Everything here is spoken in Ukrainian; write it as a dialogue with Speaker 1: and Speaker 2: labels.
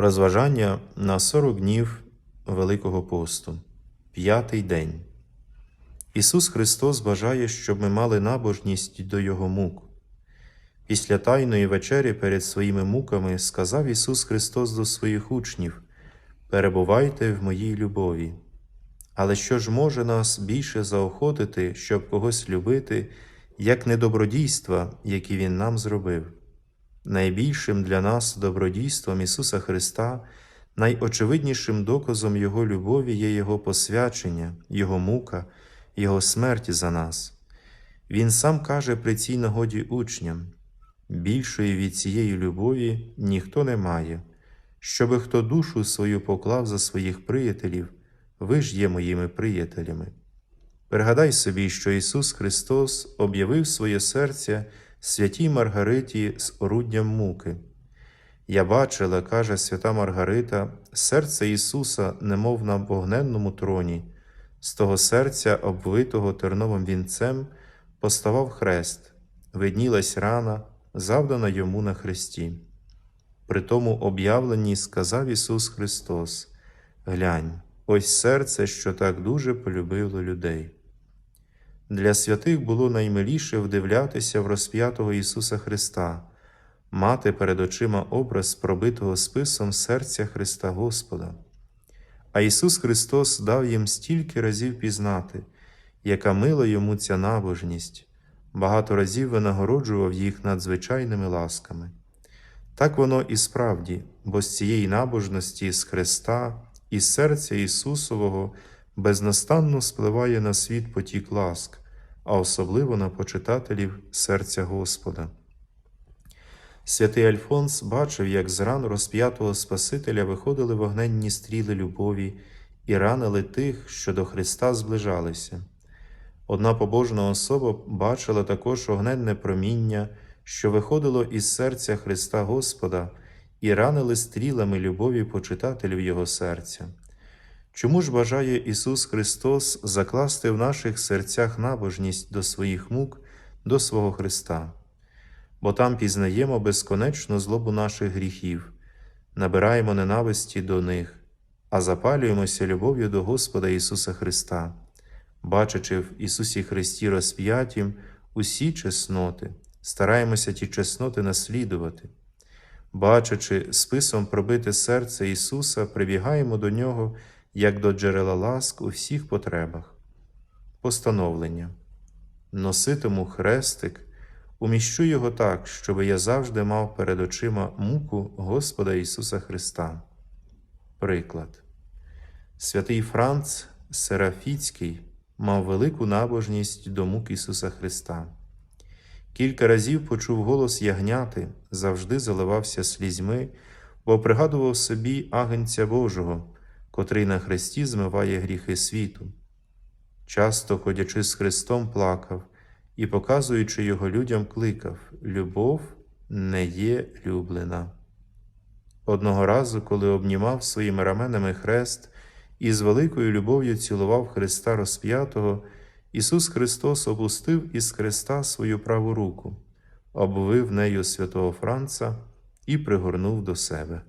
Speaker 1: Розважання на 40 днів Великого посту, п'ятий день. Ісус Христос бажає, щоб ми мали набожність до Його мук. Після Тайної вечері перед своїми муками сказав Ісус Христос до своїх учнів: Перебувайте в моїй любові. Але що ж може нас більше заохотити, щоб когось любити, як не добродійства, які Він нам зробив? Найбільшим для нас добродійством Ісуса Христа, найочевиднішим доказом Його любові є Його посвячення, Його мука, Його смерть за нас. Він сам каже при цій нагоді учням: більшої від цієї любові ніхто не має, щоби хто душу свою поклав за своїх приятелів, ви ж є моїми приятелями. Пригадай собі, що Ісус Христос об'явив своє серце святій Маргариті з оруддям муки. Я бачила, каже свята Маргарита, серце Ісуса, немов на вогненному троні, з того серця, обвитого терновим вінцем, поставав хрест, виднілась рана, завдана йому на хресті. При тому об'явленні сказав Ісус Христос: Глянь, ось серце, що так дуже полюбило людей. Для святих було наймиліше вдивлятися в розп'ятого Ісуса Христа, мати перед очима образ пробитого списом серця Христа Господа. А Ісус Христос дав їм стільки разів пізнати, яка мила йому ця набожність, багато разів винагороджував їх надзвичайними ласками. Так воно і справді, бо з цієї набожності з Христа і серця Ісусового безнастанно спливає на світ потік ласк, а особливо на почитателів серця Господа. Святий Альфонс бачив, як з ран розп'ятого Спасителя виходили вогненні стріли любові і ранили тих, що до Христа зближалися. Одна побожна особа бачила також огненне проміння, що виходило із серця Христа Господа, і ранили стрілами любові почитателів Його серця. Чому ж бажає Ісус Христос закласти в наших серцях набожність до своїх мук, до свого Христа? Бо там пізнаємо безконечну злобу наших гріхів, набираємо ненависті до них, а запалюємося любов'ю до Господа Ісуса Христа, бачачи в Ісусі Христі розп'ятім усі чесноти, стараємося ті чесноти наслідувати. Бачачи списом пробите серце Ісуса, прибігаємо до Нього як до джерела ласк у всіх потребах. Постановлення. Носитиму хрестик, уміщу його так, щоб я завжди мав перед очима муку Господа Ісуса Христа. Приклад. Святий Франц Серафіцький мав велику набожність до мук Ісуса Христа. Кілька разів почув голос ягняти, завжди заливався слізьми, бо пригадував собі агенця Божого, котрий на хресті змиває гріхи світу. Часто, ходячи з Христом, плакав і, показуючи його людям, кликав Любов не є люблена. Одного разу, коли обнімав своїми раменами хрест і з великою любов'ю цілував Христа розп'ятого, Ісус Христос опустив із хреста свою праву руку, обвив нею святого Франца і пригорнув до себе.